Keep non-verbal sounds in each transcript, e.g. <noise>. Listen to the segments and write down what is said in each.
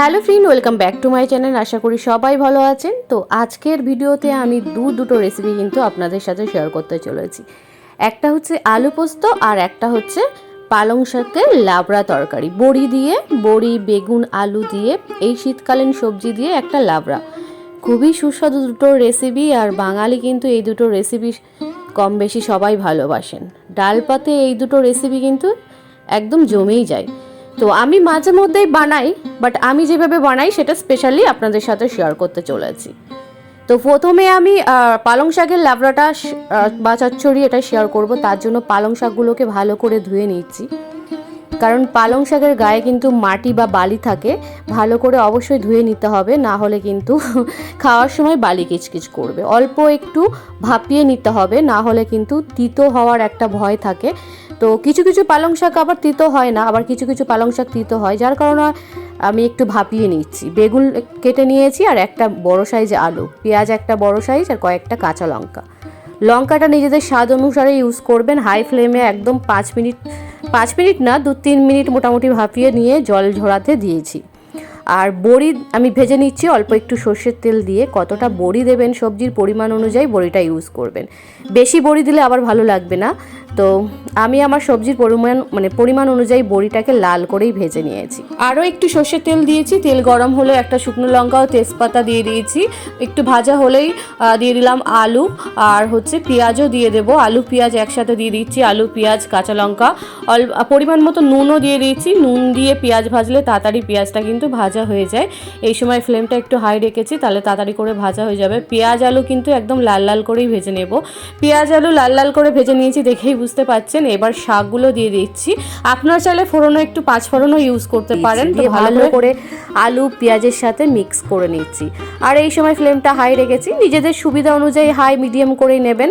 Hello friend, welcome back to my channel. আশা করি সবাই ভালো আছেন। তো আজকের ভিডিওতে আমি দু দুটো রেসিপি কিন্তু আপনাদের সাথে শেয়ার করতে চলেছি। একটা হচ্ছে আলু পোস্ত আর একটা হচ্ছে পালং শাকের লাবড়া তরকারি। বড়ি দিয়ে, বড়ি, বেগুন, আলু দিয়ে, এই শীতকালীন সবজি দিয়ে একটা লাবড়া। খুবই সুস্বাদু দুটো রেসিপি আর বাঙালি কিন্তু এই দুটো রেসিপি কম বেশি সবাই ভালোবাসেন। ডাল পাতে এই দুটো রেসিপি কিন্তু একদম জমেই যায়। তো আমি মাঝে মধ্যেই বানাই বাট আমি যেভাবে বানাই সেটা স্পেশালি আপনাদের সাথে শেয়ার করতে চলেছি। তো প্রথমে আমি পালং শাকের আহ, বা চচ্চড়ি এটা শেয়ার করব তার জন্য পালং শাকগুলোকে ভালো করে ধুয়ে নিচ্ছি। কারণ পালং শাকের গায়ে কিন্তু মাটি বা বালি থাকে ভালো করে অবশ্যই ধুয়ে নিতে হবে না হলে কিন্তু <laughs> খাওয়ার সময় বালি কিচকিচ করবে। অল্প একটু ভাপিয়ে নিতে হবে না হলে কিন্তু তিতো হওয়ার একটা ভয় থাকে তো কিছু কিছু পালং শাক আবার তিতো হয় না, আবার কিছু কিছু পালং শাক তিতো হয়, যার কারণে আমি একটু ভাপিয়ে নিচ্ছি। বেগুন কেটে নিয়েছি আর একটা বড় সাইজ আলু, পেঁয়াজ একটা বড় সাইজ আর কয়েকটা কাঁচা লঙ্কা। লঙ্কাটা নিজেদের স্বাদ অনুসারে ইউজ করবেন হাই ফ্লেমে একদম পাঁচ মিনিট পাঁচ মিনিট না, দু তিন মিনিট মোটামুটি ভাপিয়ে নিয়ে জল ঝরাতে দিয়েছি। আর বড়ি আমি ভেজে নিচ্ছি, অল্প একটু সর্ষের তেল দিয়ে, কতটা বড়ি দেবেন সবজির পরিমাণ অনুযায়ী বড়িটা ইউজ করবেন। বেশি বড়ি দিলে আবার ভালো লাগবে না। তো আমি আমার সবজির পরিমাণ মানে পরিমাণ অনুযায়ী বড়িটাকে লাল করেই ভেজে নিয়েছি। আরও একটু সর্ষের তেল দিয়েছি, তেল গরম হলে একটা শুকনো লঙ্কা ও তেজপাতা দিয়ে দিয়েছি। একটু ভাজা হলেই দিয়ে দিলাম আলু, আর হচ্ছে পেঁয়াজও দিয়ে দেবো। আলু, পেঁয়াজ একসাথে দিয়ে দিচ্ছি, আলু, পেঁয়াজ, কাঁচা লঙ্কা। পরিমাণ মতো নুনও দিয়ে দিয়েছি। নুন দিয়ে পেঁয়াজ ভাজলে তাড়াতাড়ি পেঁয়াজটা কিন্তু ভাজা হয়ে যায়। এই সময় ফ্লেমটা একটু হাই রেখেছি, তাহলে তাড়াতাড়ি করে ভাজা হয়ে যাবে। পেঁয়াজ আলু কিন্তু একদম লাল লাল করেই ভেজে নেব। পেঁয়াজ আলু লাল লাল করে ভেজে নিয়েছি, দেখেই বুঝতে পারছেন এবার শাকগুলো দিয়ে দিচ্ছি। আপনার চাইলে ফোড়নও একটু পাঁচ ফোড়নও ইউজ করতে পারেন দিয়ে ভালো ভালো করে আলু পেঁয়াজের সাথে মিক্স করে নিচ্ছি। আর এই সময় ফ্লেমটা হাই রেখেছি নিজেদের সুবিধা অনুযায়ী হাই মিডিয়াম করেই নেবেন।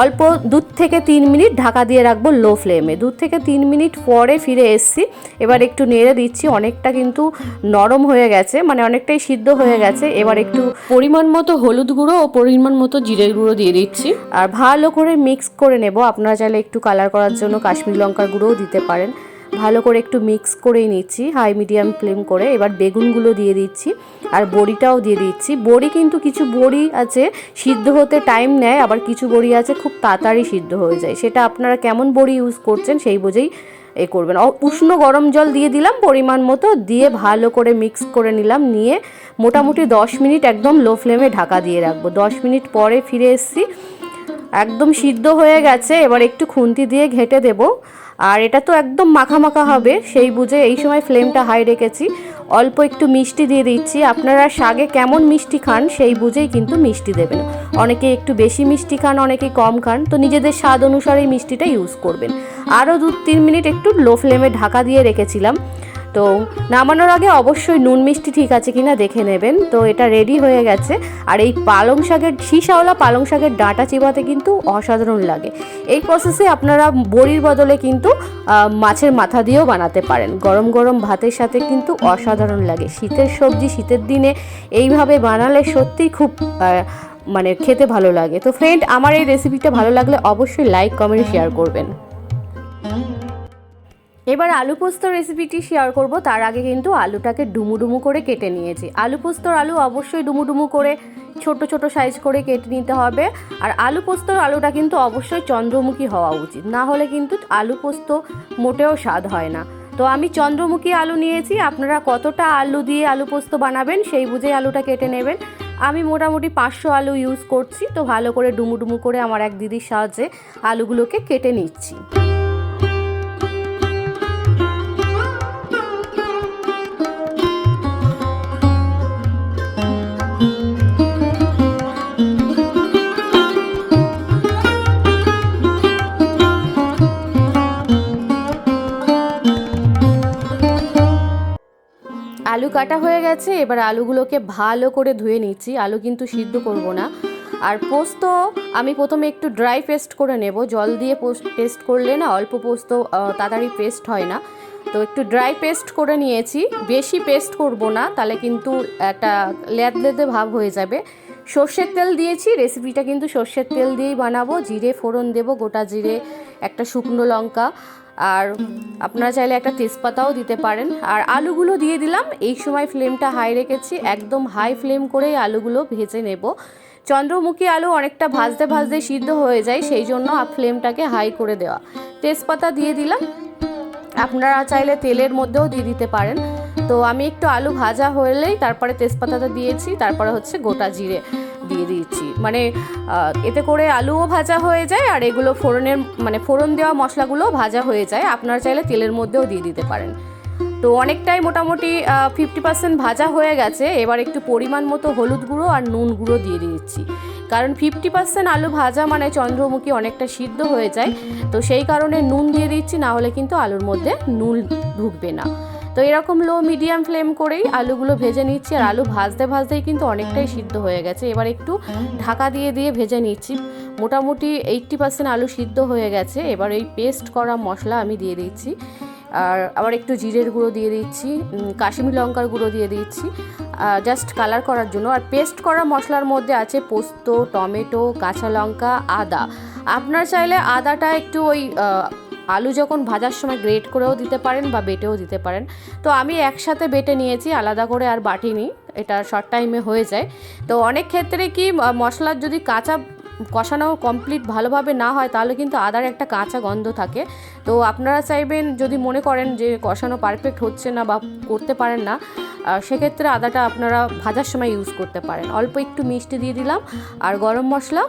অল্প দু থেকে তিন মিনিট ঢাকা দিয়ে রাখব লো ফ্লেমে। দু থেকে তিন মিনিট পরে ফিরে এসছি। এবার একটু নেড়ে দিচ্ছি, অনেকটা কিন্তু নরম হয়ে গেছে মানে অনেকটাই সিদ্ধ হয়ে গেছে। এবার একটু পরিমাণ মতো হলুদ গুঁড়ো ও পরিমাণ মতো জিরে গুঁড়ো দিয়ে দিচ্ছি। আর ভালো করে মিক্স করে নেব। আপনারা চাইলে একটু কালার করার জন্য কাশ্মীর লঙ্কার গুঁড়োও দিতে পারেন। ভালো করে একটু মিক্স করেই নিচ্ছি হাই মিডিয়াম ফ্লেম করে। এবার বেগুনগুলো দিয়ে দিচ্ছি আর বড়িটাও দিয়ে দিচ্ছি। বড়ি কিন্তু কিছু বড়ি আছে, সিদ্ধ হতে টাইম নেয়, আবার কিছু বড়ি আছে খুব তাড়াতাড়ি সিদ্ধ হয়ে যায়। সেটা আপনারা কেমন বড়ি ইউজ করছেন সেই বুঝেই এ করবেন। উষ্ণ গরম জল দিয়ে দিলাম পরিমাণ মতো, দিয়ে ভালো করে মিক্স করে নিলাম, নিয়ে মোটামুটি দশ মিনিট একদম লো ফ্লেমে ঢাকা দিয়ে রাখব। দশ মিনিট পরে ফিরে এসেছি। একদম সিদ্ধ হয়ে গেছে, এবার একটু খুন্তি দিয়ে ঘেটে দেব। আর এটা তো একদম মাখা মাখা হবে, সেই বুঝে এই সময় ফ্লেমটা হাই রেখেছি। অল্প একটু মিষ্টি দিয়ে দিচ্ছি। আপনারা শাগে কেমন মিষ্টি খান, সেই বুঝেই কিন্তু মিষ্টি দেবেন। অনেকে একটু বেশি মিষ্টি খান, অনেকে কম খান, তো নিজেদের স্বাদ অনুসারে মিষ্টিটা ইউজ করবেন। আরও দু তিন মিনিট একটু লো ফ্লেমে ঢাকা দিয়ে রেখেছিলাম। তো নামানোর আগে অবশ্যই নুন মিষ্টি ঠিক আছে কিনা দেখে নেবেন। তো এটা রেডি হয়ে গেছে। আর এই পালং শাকের শীষাওয়ালা পালং শাকের ডাঁটা চিবাতে কিন্তু অসাধারণ লাগে। এই প্রসেসে আপনারা বড়ির বদলে কিন্তু মাছের মাথা দিয়েও বানাতে পারেন। গরম গরম ভাতের সাথে কিন্তু অসাধারণ লাগে। শীতের সবজি শীতের দিনে এইভাবে বানালে সত্যিই খুব মানে খেতে ভালো লাগে। তো ফ্রেন্ড আমার এই রেসিপিটা ভালো লাগলে অবশ্যই লাইক কমেন্ট শেয়ার করবেন। এবার আলু পোস্ত রেসিপিটি শেয়ার করব। তার আগে কিন্তু আলুটাকে ডুমু ডুমু করে কেটে নিয়েছি। আলু পোস্তর আলু অবশ্যই ডুমু ডুমু করে, ছোট ছোট সাইজ করে কেটে নিতে হবে। আর আলু পোস্তর আলুটা কিন্তু অবশ্যই চন্দ্রমুখী হওয়া উচিত। না হলে কিন্তু আলু পোস্ত মোটেও স্বাদ হয় না। তো আমি চন্দ্রমুখী আলু নিয়েছি। আপনারা কতটা আলু দিয়ে আলু পোস্ত বানাবেন সেই বুঝে আলুটা কেটে নেবেন। আমি মোটামুটি পাঁচশো আলু ইউজ করছি। তো ভালো করে ডুমু ডুমু করে আমার এক দিদির সাহায্যে আলুগুলোকে কেটে নিচ্ছি। কাটা হয়ে গেছে, এবার আলুগুলোকে ভালো করে ধুয়ে নিচ্ছি। আলু কিন্তু সিদ্ধ করব না। আর পোস্ত আমি প্রথমে একটু ড্রাই পেস্ট করে নেব। জল দিয়ে পেস্ট করলে না অল্প পোস্ত তাড়াতাড়ি পেস্ট হয় না। তো একটু ড্রাই পেস্ট করে নিয়েছি। বেশি পেস্ট করব না, তাহলে কিন্তু একটা লেদ লেদে ভাব হয়ে যাবে। সর্ষের তেল দিয়েছি, রেসিপিটা কিন্তু সর্ষের তেল দিয়েই বানাবো। জিরে ফোড়ন দেব, গোটা জিরে, একটা শুকনো লঙ্কা। আর আপনারা চাইলে একটা তেজপাতাও দিতে পারেন। আর আলুগুলো দিয়ে দিলাম। এই সময় ফ্লেমটা হাই রেখেছি। একদম হাই ফ্লেম করেই আলুগুলো ভেজে নেব। চন্দ্রমুখী আলু অনেকটা ভাজতে ভাজতে সিদ্ধ হয়ে যায়, সেই জন্য ফ্লেমটাকে হাই করে দেওয়া। তেজপাতা দিয়ে দিলাম। আপনারা চাইলে তেলের মধ্যেও দিয়ে দিতে পারেন। তো আমি একটু আলু ভাজা হলেই তারপরে তেজপাতাটা দিয়েছি, তারপরে হচ্ছে গোটা জিরে। দিয়ে দিচ্ছি। মানে এতে করে আলুও ভাজা হয়ে যায় আর এগুলো ফোড়নের মানে ফোড়ন দেওয়া মশলাগুলোও ভাজা হয়ে যায়। আপনারা চাইলে তেলের মধ্যেও দিয়ে দিতে পারেন। তো অনেকটাই মোটামুটি ফিফটি পার্সেন্ট ভাজা হয়ে গেছে। এবার একটু পরিমাণ মতো হলুদ গুঁড়ো আর নুন গুঁড়ো দিয়ে দিচ্ছি। কারণ ফিফটি পার্সেন্ট আলু ভাজা মানে চন্দ্রমুখী অনেকটা সিদ্ধ হয়ে যায়। তো সেই কারণে নুন দিয়ে দিচ্ছি, না হলে কিন্তু আলুর মধ্যে নুন ঢুকবে না। তো এরকম লো মিডিয়াম ফ্লেম করেই আলুগুলো ভেজে নিচ্ছি। আর আলু ভাজতে, ভাজতেই কিন্তু অনেকটাই সিদ্ধ হয়ে গেছে। এবার একটু ঢাকা দিয়ে দিয়ে ভেজে নিচ্ছি। মোটামুটি এইট্টি পার্সেন্ট আলু সিদ্ধ হয়ে গেছে। এবার এই পেস্ট করা মশলা আমি দিয়ে দিচ্ছি। আর আবার একটু জিরের গুঁড়ো দিয়ে দিচ্ছি কাশ্মীর লঙ্কার গুঁড়ো দিয়ে দিচ্ছি জাস্ট কালার করার জন্য। আর পেস্ট করা মশলার মধ্যে আছে পোস্ত, টমেটো, কাঁচা লঙ্কা, আদা। আপনার চাইলে আদাটা একটু ওই আলু যখন ভাজার সময় গ্রেট করেও দিতে পারেন বা বেটেও দিতে পারেন। তো আমি একসাথে বেটে নিয়েছি, আলাদা করে আর বাটিনি এটা শর্ট টাইমে হয়ে যায়। তো অনেক ক্ষেত্রে কি মশলার যদি কাঁচা কষানো কমপ্লিট ভালোভাবে না হয়, তাহলে কিন্তু আদার একটা কাঁচা গন্ধ থাকে। তো আপনারা চাইবেন, যদি মনে করেন যে কষানো পারফেক্ট হচ্ছে না বা করতে পারেন না সেক্ষেত্রে আদাটা আপনারা ভাজার সময় ইউজ করতে পারেন। অল্প একটু মিষ্টি দিয়ে দিলাম, আর গরম মশলা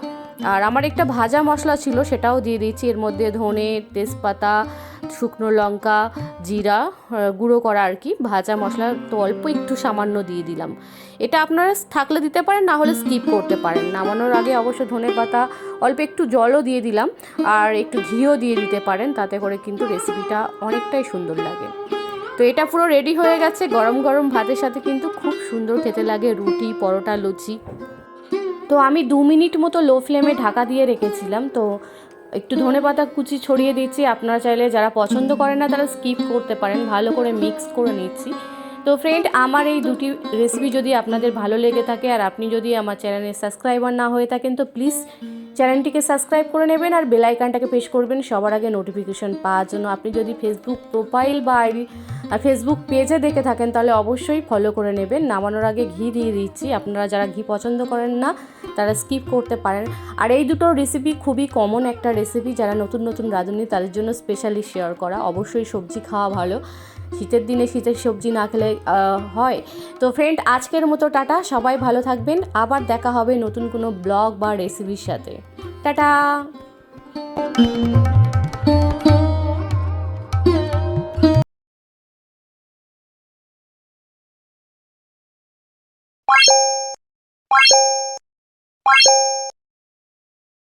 আর আমার একটা ভাজা মশলা ছিল, সেটাও দিয়ে দিয়েছি। এর মধ্যে ধনে, তেজপাতা, শুকনো লঙ্কা, জিরা গুঁড়ো করা আর কি, ভাজা মশলা, তো অল্প একটু সামান্য দিয়ে দিলাম। এটা আপনারা থাকলে দিতে পারেন, না হলে স্কিপ করতে পারেন। নামানোর আগে অবশ্য ধনে পাতা, অল্প একটু জলও দিয়ে দিলাম, আর একটু ঘিও দিয়ে দিতে পারেন, তাতে করে কিন্তু রেসিপিটা অনেকটাই সুন্দর লাগে। তো এটা পুরো রেডি হয়ে গেছে। গরম গরম ভাতের সাথে কিন্তু খুব সুন্দর খেতে লাগে, রুটি, পরোটা, লুচি। তো আমি দু মিনিট মতো লো ফ্লেমে ঢাকা দিয়ে রেখেছিলাম, তো একটু ধনে পাতা কুচি ছড়িয়ে দিচ্ছি আপনারা চাইলে যারা পছন্দ করেন না, তারা স্কিপ করতে পারেন। ভালো করে মিক্স করে নিচ্ছি। তো ফ্রেন্ড আমার এই দুটি রেসিপি যদি আপনাদের ভালো লেগে থাকে, আর আপনি যদি আমার চ্যানেলের সাবস্ক্রাইবার না হয়ে থাকেন, তো প্লিজ চ্যানেলটিকে সাবস্ক্রাইব করে নেবেন আর বেলাইকানটাকে প্রেস করবেন। সবার আগে নোটিফিকেশন পাওয়ার জন্য। আপনি যদি ফেসবুক প্রোফাইল বা আইডি আর ফেসবুক পেজে দেখে থাকেন, তাহলে অবশ্যই ফলো করে নেবেন। নামানোর আগে ঘি দিয়ে দিচ্ছি। আপনারা যারা ঘি পছন্দ করেন না, তারা স্কিপ করতে পারেন। আর এই দুটো রেসিপি খুবই কমন একটা রেসিপি যারা নতুন নতুন রাঁধুনি, তাদের জন্য স্পেশালি শেয়ার করা। অবশ্যই সবজি খাওয়া ভালো। শীতের দিনে শীতের সবজি না খেলে হয়। তো ফ্রেন্ড আজকের মতো টাটা। সবাই ভালো থাকবেন। আবার দেখা হবে নতুন কোনো ব্লগ বা রেসিপির সাথে। টাটা!